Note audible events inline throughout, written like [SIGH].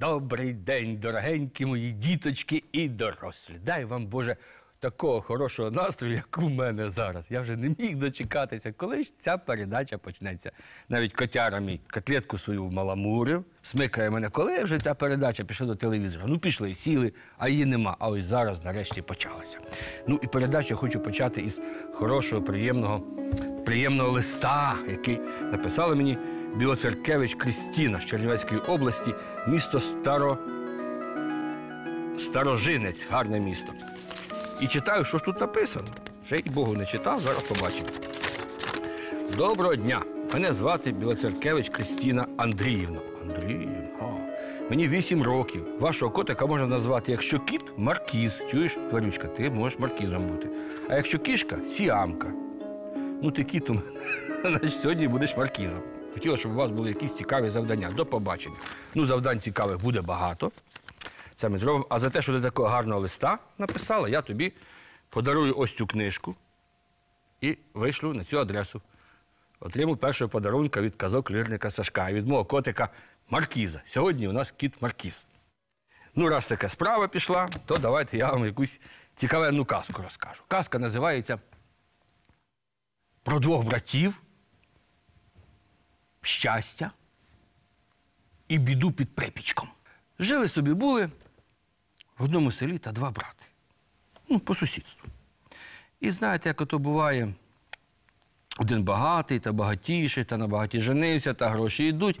Добрий день, дорогенькі мої діточки і дорослі. Дай вам, Боже, такого хорошого настрою, як у мене зараз. Я вже не міг дочекатися, коли ж ця передача почнеться. Навіть котяра мій котлетку свою маламурив, смикає мене, коли вже ця передача пішла до телевізора. Ну, пішли, сіли, а її нема. А ось зараз нарешті почалася. Ну і передачу хочу почати із хорошого, приємного, приємного листа, який написала мені Білоцеркевич Крістіна з Чернівецької області, місто Старо... Старожинець, гарне місто. І читаю, що ж тут написано. Ще й Богу не читав, зараз побачимо. Доброго дня! Мене звати Білоцеркевич Крістіна Андріївна. Андріївна. Мені вісім років. Вашого котика можна назвати, якщо кіт маркіз. Чуєш, тварючка, ти можеш маркізом бути. А якщо кішка сіамка. Ну, ти кіт у мене. [LAUGHS] Значить, сьогодні будеш маркізом. Хотіла, щоб у вас були якісь цікаві завдання. До побачення. Ну, завдань цікавих буде багато. Це ми зробимо. А за те, що ти такого гарного листа написала, я тобі подарую ось цю книжку і вишлю на цю адресу. Отримав першого подарунка від казок лірника Сашка, а від мого котика Маркіза. Сьогодні у нас кіт Маркіз. Ну, раз така справа пішла, то давайте я вам якусь цікавенну казку розкажу. Казка називається про двох братів, щастя і біду під припічком. Жили собі були в одному селі та два брати. Ну, по сусідству. І знаєте, як ото буває, один багатий та багатіший, та на багаті женився, та гроші йдуть,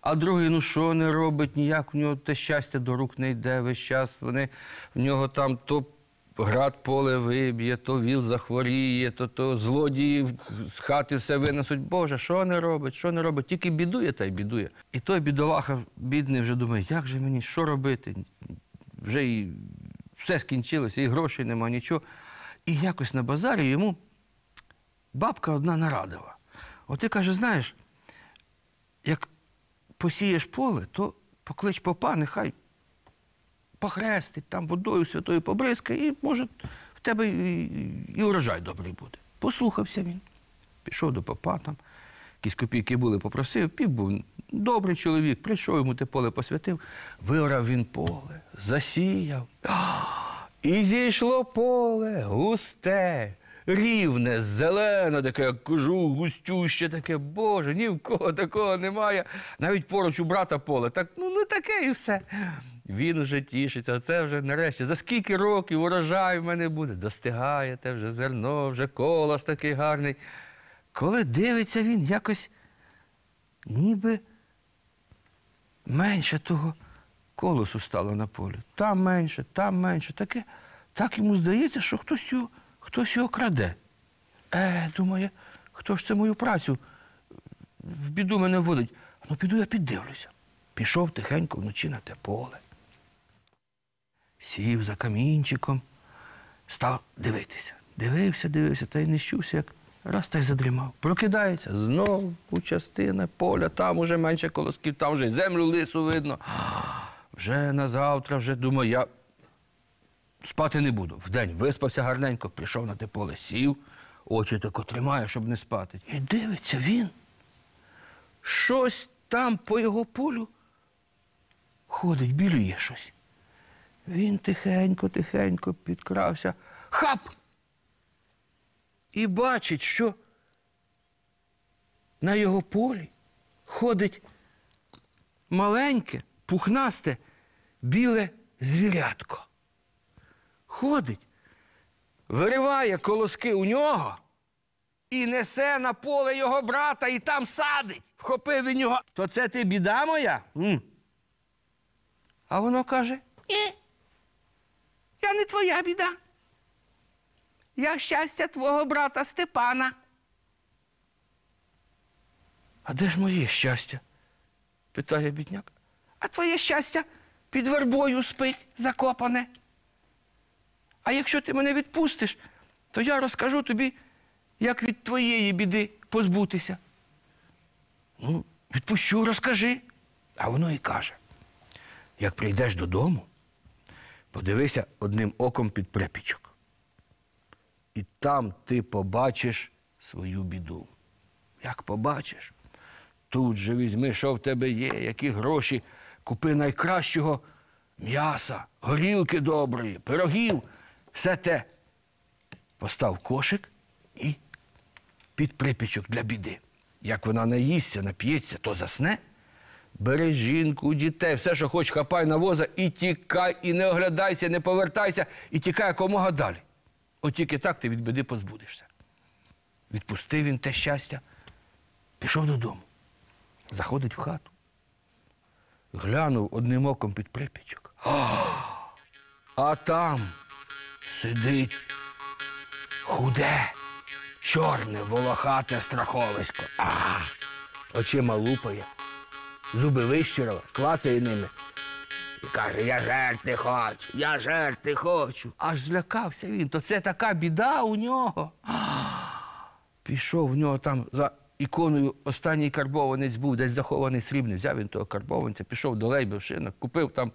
а другий, ну що не робить, ніяк в нього те щастя до рук не йде весь час. Вони в нього там то град поле виб'є, то віл захворіє, то, то злодії з хати все винесуть. Боже, що не робить, що не робить? Тільки бідує та й бідує. І той бідолаха бідний вже думає, як же мені, що робити? Вже і все скінчилося, і грошей нема, нічого. І якось на базарі йому бабка одна нарадила. От ти каже, знаєш, як посієш поле, то поклич попа, нехай похрестить, там водою святою побризкає, і може в тебе і, і урожай добрий буде. Послухався він. Пішов до попа, там якісь копійки були, попросив, пів був добрий чоловік, прийшов йому те поле посвятив, виорав він поле, засіяв. [GASPS] І зійшло поле густе, рівне, зелене, таке, як кажу, густюще таке, Боже, ні в кого такого немає. Навіть поруч у брата поле. Так, ну, ну таке і все. Він уже тішиться, це вже нарешті. За скільки років урожай в мене буде? Достигає те вже зерно, вже колос такий гарний. Коли дивиться він, якось ніби менше того колосу стало на полі. Там менше, там менше. Таке, так йому здається, що хтось його, хтось його краде. Е, думає, хто ж це мою працю в біду мене вводить? Ну, піду я піддивлюся. Пішов тихенько вночі на те поле. Сів за камінчиком, став дивитися. Дивився, дивився, та й не щувся, як раз та й задрімав. Прокидається, знову частина поля, там уже менше колосків, там вже землю лису видно. Вже на завтра, вже думаю, я спати не буду. Вдень виспався гарненько, прийшов на те поле, сів, очі тако тримає, щоб не спати. І дивиться він. Щось там по його полю ходить, білює щось. Він тихенько, тихенько підкрався. Хап! І бачить, що на його полі ходить маленьке, пухнасте, біле звірятко. Ходить, вириває колоски у нього і несе на поле його брата і там садить. Вхопив він його. То це ти біда моя? м А воно каже: ні. Я не твоя біда. Я щастя твого брата Степана. А де ж моє щастя? питає бідняк. А твоє щастя під вербою спить закопане. А якщо ти мене відпустиш, то я розкажу тобі, як від твоєї біди позбутися. Ну, відпущу, розкажи. А воно і каже: як прийдеш додому, подивися одним оком під припічок. І там ти побачиш свою біду. Як побачиш, тут же візьми, що в тебе є, які гроші, купи найкращого м'яса, горілки доброї, пирогів, все те. Постав кошик і під припічок для біди. Як вона наїсться, нап'ється, то засне. Бери жінку, дітей, все, що хоч, хапай на воза і тікай, і не оглядайся, не повертайся, і тікай якомога далі. От тільки так ти від біди позбудешся. Відпустив він те щастя, пішов додому, заходить в хату. Глянув одним оком під припічок. А там сидить худе, чорне, волохате страховисько. А, очима лупає, зуби вищирила, клацає ними. І каже, я жерти хочу, я жерти хочу. Аж злякався він, то це така біда у нього. Пішов в нього там за іконою останній карбованець був, десь захований срібний. Взяв він того карбованця, пішов до Лейбовшина, купив там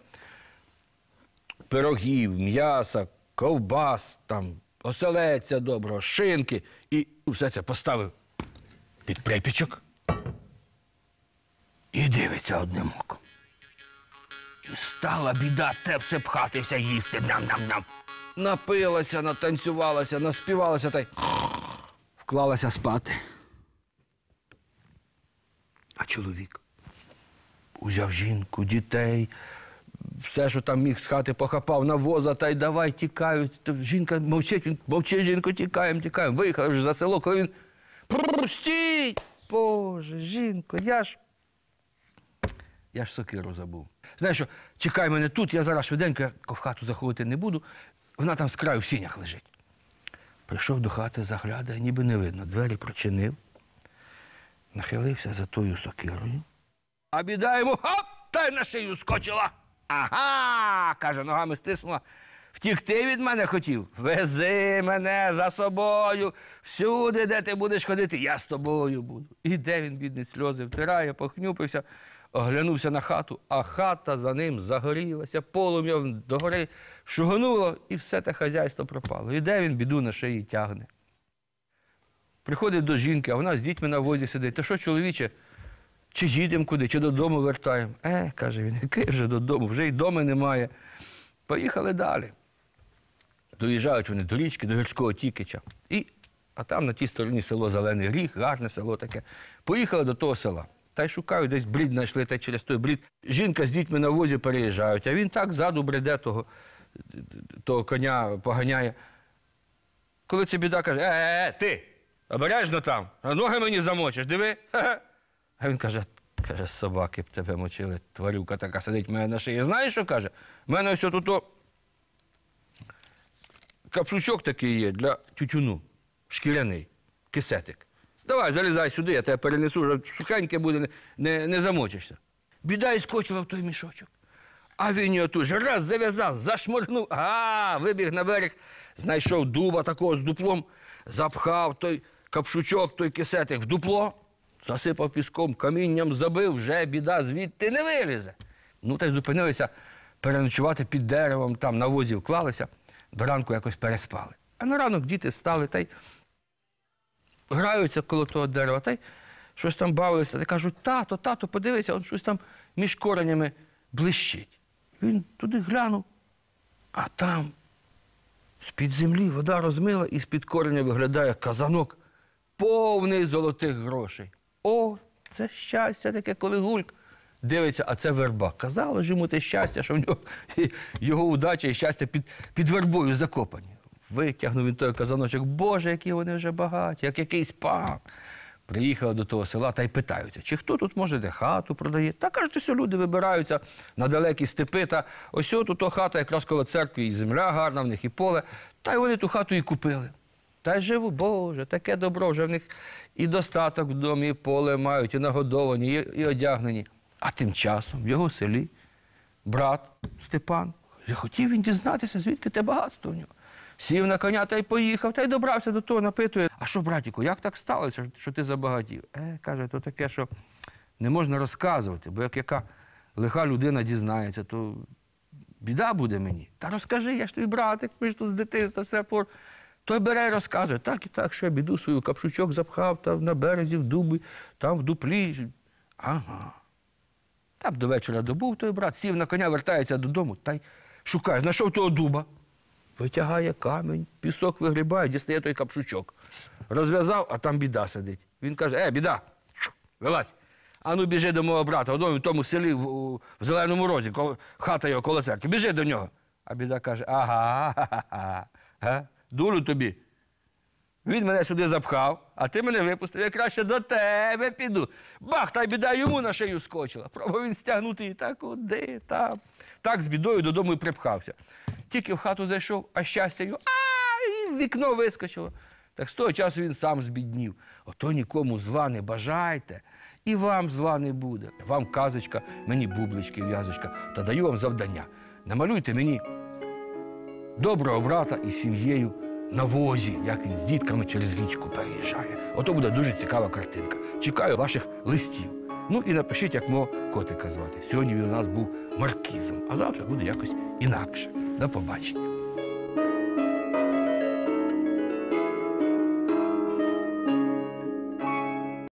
пирогів, м'яса, ковбас, там, оселеця доброго, шинки і все це поставив під припічок і дивиться одним оком. І стала біда те все пхатися їсти. Ням-ням-ням. Напилася, натанцювалася, наспівалася та й вклалася спати. А чоловік узяв жінку, дітей, все, що там міг з хати похапав на воза, та й давай тікають. Жінка мовчить, він мовчить, жінку, тікаємо, тікаємо. Виїхав вже за село, коли він. «Прррр, Стій! Боже, жінко, я ж. Я ж сокиру забув. Знаєш що, чекай мене тут, я зараз швиденько я в хату заходити не буду. Вона там з краю в сінях лежить. Прийшов до хати, заглядає, ніби не видно. Двері прочинив, нахилився за тою сокирою. А біда йому хоп! Та й на шию скочила. Ага, каже, ногами стиснула. Втікти від мене хотів. Вези мене за собою. Всюди, де ти будеш ходити, я з тобою буду. І де він, бідний, сльози втирає, похнюпився, оглянувся на хату, а хата за ним загорілася, полум'я догори шугнуло, і все те хазяйство пропало. І де він біду на шиї тягне. Приходить до жінки, а вона з дітьми на возі сидить. То що, чоловіче, чи їдемо куди, чи додому вертаємо? Е, каже він, який вже додому, вже й дома немає. Поїхали далі. Доїжджають вони до річки, до гірського Тікича. І, а там на тій стороні село Зелений Ріг, гарне село таке. Поїхали до того села. Та й шукають, десь брід знайшли, та через той брід. Жінка з дітьми на возі переїжджають, а він так ззаду бреде того, того коня поганяє. Коли ця біда каже, е, е, е, ти, обережно там, а ноги мені замочиш, диви. [LAUGHS] А він каже, каже, собаки б тебе мочили, тварюка така сидить в мене на шиї. Знаєш, що каже? У мене ось тут капшучок такий є для тютюну, шкіряний, кисетик. Давай, залізай сюди, я тебе перенесу, вже сухеньке буде, не, не, замочишся. Біда і скочила в той мішочок. А він його тут же раз зав'язав, зашморгнув, а, вибіг на берег, знайшов дуба такого з дуплом, запхав той капшучок, той кисетик в дупло, засипав піском, камінням забив, вже біда звідти не вилізе. Ну, та й зупинилися переночувати під деревом, там на возі вклалися, до ранку якось переспали. А на ранок діти встали та й граються коло того дерева, та й щось там бавилися, та кажуть, тато, тато, подивися, он щось там між коренями блищить. Він туди глянув, а там з-під землі вода розмила і з-під кореня виглядає казанок, повний золотих грошей. О, це щастя таке, коли гульк. Дивиться, а це верба. Казало ж йому те щастя, що в нього [LAUGHS] його удача і щастя під, під вербою закопані. Витягнув він той казаночок, Боже, які вони вже багаті, як якийсь пан. Приїхали до того села та й питаються, чи хто тут може де хату продає. Та кажуть, що люди вибираються на далекі степи. Та ось тут то хата якраз коло церкви, і земля гарна, в них і поле. Та й вони ту хату і купили. Та й живу, Боже, таке добро, вже в них і достаток в домі, і поле мають, і нагодовані, і, і одягнені. А тим часом в його селі брат Степан захотів він дізнатися, звідки те багатство в нього. Сів на коня та й поїхав, та й добрався до того, напитує. А що, братіку, як так сталося, що ти забагатів? Е, каже, то таке, що не можна розказувати, бо як яка лиха людина дізнається, то біда буде мені. Та розкажи, я ж твій братик, ми ж тут з дитинства все пор. Той бере і розказує, так і так, що я біду свою капшучок запхав там на березі, в дубі, там в дуплі. Ага. Там до вечора добув той брат, сів на коня, вертається додому та й шукає, знайшов того дуба. Витягає камінь, пісок вигрібає, дістає той капшучок. Розв'язав, а там біда сидить. Він каже: Е, біда, вилазь. А ну біжи до мого брата, в тому селі в, в зеленому розі, хата його коло церкви. Біжи до нього. А біда каже: ага, ха-ха-ха, га? дуру тобі. Він мене сюди запхав, а ти мене випустив, я краще до тебе піду. Бах, та біда йому на шию скочила. Пробував він стягнути і так куди там. Так з бідою додому і припхався. Тільки в хату зайшов, а щастя його, а і вікно вискочило. Так з того часу він сам збіднів. Ото нікому зла не бажайте, і вам зла не буде. Вам казочка, мені бублички, в'язочка, та даю вам завдання. Намалюйте мені доброго брата із сім'єю на возі, як він з дітками через річку переїжджає. Ото буде дуже цікава картинка. Чекаю ваших листів. Ну і напишіть, як мого котика звати. Сьогодні він у нас був маркізом, а завтра буде якось інакше. До побачення.